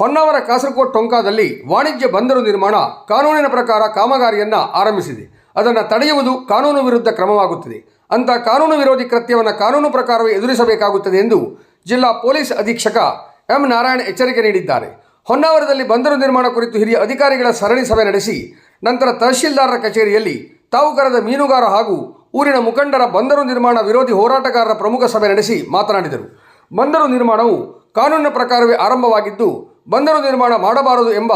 ಹೊನ್ನಾವರ ಕಾಸರಕೋಟ್ ಟೊಂಕಾದಲ್ಲಿ ವಾಣಿಜ್ಯ ಬಂದರು ನಿರ್ಮಾಣ ಕಾನೂನಿನ ಪ್ರಕಾರ ಕಾಮಗಾರಿಯನ್ನು ಆರಂಭಿಸಿದೆ. ಅದನ್ನು ತಡೆಯುವುದು ಕಾನೂನು ವಿರುದ್ಧ ಕ್ರಮವಾಗುತ್ತದೆ. ಅಂತ ಕಾನೂನು ವಿರೋಧಿ ಕೃತ್ಯವನ್ನು ಕಾನೂನು ಪ್ರಕಾರವೇ ಎದುರಿಸಬೇಕಾಗುತ್ತದೆ ಎಂದು ಜಿಲ್ಲಾ ಪೊಲೀಸ್ ಅಧೀಕ್ಷಕ ಎಂ ನಾರಾಯಣ ಎಚ್ಚರಿಕೆ ನೀಡಿದ್ದಾರೆ. ಹೊನ್ನಾವರದಲ್ಲಿ ಬಂದರು ನಿರ್ಮಾಣ ಕುರಿತು ಹಿರಿಯ ಅಧಿಕಾರಿಗಳ ಸರಣಿ ಸಭೆ ನಡೆಸಿ, ನಂತರ ತಹಶೀಲ್ದಾರರ ಕಚೇರಿಯಲ್ಲಿ ತಾವು ಕರೆದ ಮೀನುಗಾರ ಹಾಗೂ ಊರಿನ ಮುಖಂಡರ ಬಂದರು ನಿರ್ಮಾಣ ವಿರೋಧಿ ಹೋರಾಟಗಾರರ ಪ್ರಮುಖ ಸಭೆ ನಡೆಸಿ ಮಾತನಾಡಿದರು. ಬಂದರು ನಿರ್ಮಾಣವು ಕಾನೂನಿನ ಪ್ರಕಾರವೇ ಆರಂಭವಾಗಿದ್ದು ಬಂದರು ನಿರ್ಮಾಣ ಮಾಡಬಾರದು ಎಂಬ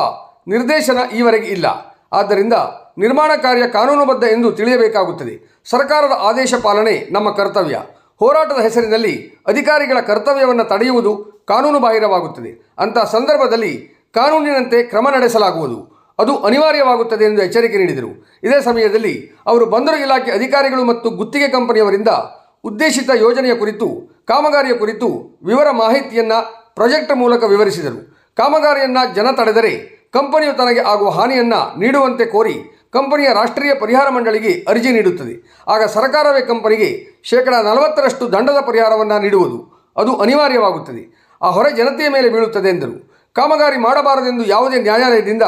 ನಿರ್ದೇಶನ ಈವರೆಗೆ ಇಲ್ಲ. ಆದ್ದರಿಂದ ನಿರ್ಮಾಣ ಕಾರ್ಯ ಕಾನೂನುಬದ್ಧ ಎಂದು ತಿಳಿಯಬೇಕಾಗುತ್ತದೆ. ಸರ್ಕಾರದ ಆದೇಶ ಪಾಲನೆ ನಮ್ಮ ಕರ್ತವ್ಯ. ಹೋರಾಟದ ಹೆಸರಿನಲ್ಲಿ ಅಧಿಕಾರಿಗಳ ಕರ್ತವ್ಯವನ್ನು ತಡೆಯುವುದು ಕಾನೂನು ಬಾಹಿರವಾಗುತ್ತದೆ. ಅಂಥ ಸಂದರ್ಭದಲ್ಲಿ ಕಾನೂನಿನಂತೆ ಕ್ರಮ ನಡೆಸಲಾಗುವುದು. ಅದು ಅನಿವಾರ್ಯವಾಗುತ್ತದೆ ಎಂದು ಎಚ್ಚರಿಕೆ ನೀಡಿದರು. ಇದೇ ಸಮಯದಲ್ಲಿ ಅವರು ಬಂದರು ಇಲಾಖೆ ಅಧಿಕಾರಿಗಳು ಮತ್ತು ಗುತ್ತಿಗೆ ಕಂಪನಿಯವರಿಂದ ಉದ್ದೇಶಿತ ಯೋಜನೆಯ ಕುರಿತು, ಕಾಮಗಾರಿಯ ಕುರಿತು ವಿವರ ಮಾಹಿತಿಯನ್ನು ಪ್ರಾಜೆಕ್ಟ್ ಮೂಲಕ ವಿವರಿಸಿದರು. ಕಾಮಗಾರಿಯನ್ನ ಜನ ತಡೆದರೆ ಕಂಪನಿಯು ತನಗೆ ಆಗುವ ಹಾನಿಯನ್ನ ನೀಡುವಂತೆ ಕೋರಿ ಕಂಪನಿಯ ರಾಷ್ಟ್ರೀಯ ಪರಿಹಾರ ಮಂಡಳಿಗೆ ಅರ್ಜಿ ನೀಡುತ್ತದೆ. ಆಗ ಸರ್ಕಾರವೇ ಕಂಪನಿಗೆ ಶೇಕಡ ನಲವತ್ತರಷ್ಟು ದಂಡದ ಪರಿಹಾರವನ್ನು ನೀಡುವುದು ಅದು ಅನಿವಾರ್ಯವಾಗುತ್ತದೆ. ಆ ಹೊರೆ ಜನತೆಯ ಮೇಲೆ ಬೀಳುತ್ತದೆ ಎಂದರು. ಕಾಮಗಾರಿ ಮಾಡಬಾರದೆಂದು ಯಾವುದೇ ನ್ಯಾಯಾಲಯದಿಂದ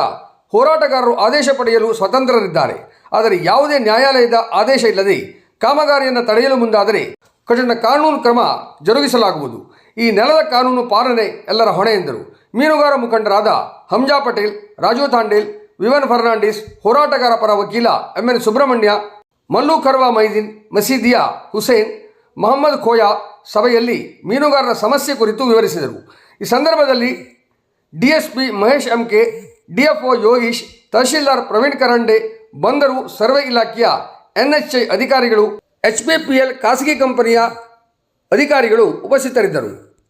ಹೋರಾಟಗಾರರು ಆದೇಶ ಪಡೆಯಲು ಸ್ವತಂತ್ರರಿದ್ದಾರೆ. ಆದರೆ ಯಾವುದೇ ನ್ಯಾಯಾಲಯದ ಆದೇಶ ಇಲ್ಲದೆ ಕಾಮಗಾರಿಯನ್ನು ತಡೆಯಲು ಮುಂದಾದರೆ ಕಠಿಣ ಕಾನೂನು ಕ್ರಮ ಜರುಗಿಸಲಾಗುವುದು. ಈ ನೆಲದ ಕಾನೂನು ಪಾಲನೆ ಎಲ್ಲರ ಹೊಣೆ ಎಂದರು. ಮೀನುಗಾರ ಮುಖಂಡರಾದ ಹಂಜಾ ಪಟೇಲ್, ರಾಜು ತಾಂಡೇಲ್, ವಿವನ್ ಫರ್ನಾಂಡಿಸ್, ಹೋರಾಟಗಾರ ಪರ ವಕೀಲ ಎಂ ಎನ್ ಸುಬ್ರಹ್ಮಣ್ಯ, ಮಲ್ಲು ಖರ್ವಾ ಮೈದೀನ್ ಮಸೀದಿಯಾ ಹುಸೇನ್, ಮೊಹಮ್ಮದ್ ಖೋಯಾ ಸಭೆಯಲ್ಲಿ ಮೀನುಗಾರರ ಸಮಸ್ಯೆ ಕುರಿತು ವಿವರಿಸಿದರು. ಈ ಸಂದರ್ಭದಲ್ಲಿ DSP Mahesh MK, DFO Yogeesh, tahsildar Praveen Karande, ಬಂದರು ಸರ್ವೆ ಇಲಾಖೆಯ ಎನ್ಎಚ್ಐ ಅಧಿಕಾರಿಗಳು ಎಚ್ಪಿಪಿಎಲ್ ಖಾಸಗಿ ಕಂಪನಿಯ ಅಧಿಕಾರಿಗಳು ಉಪಸ್ಥಿತರಿದ್ದರು.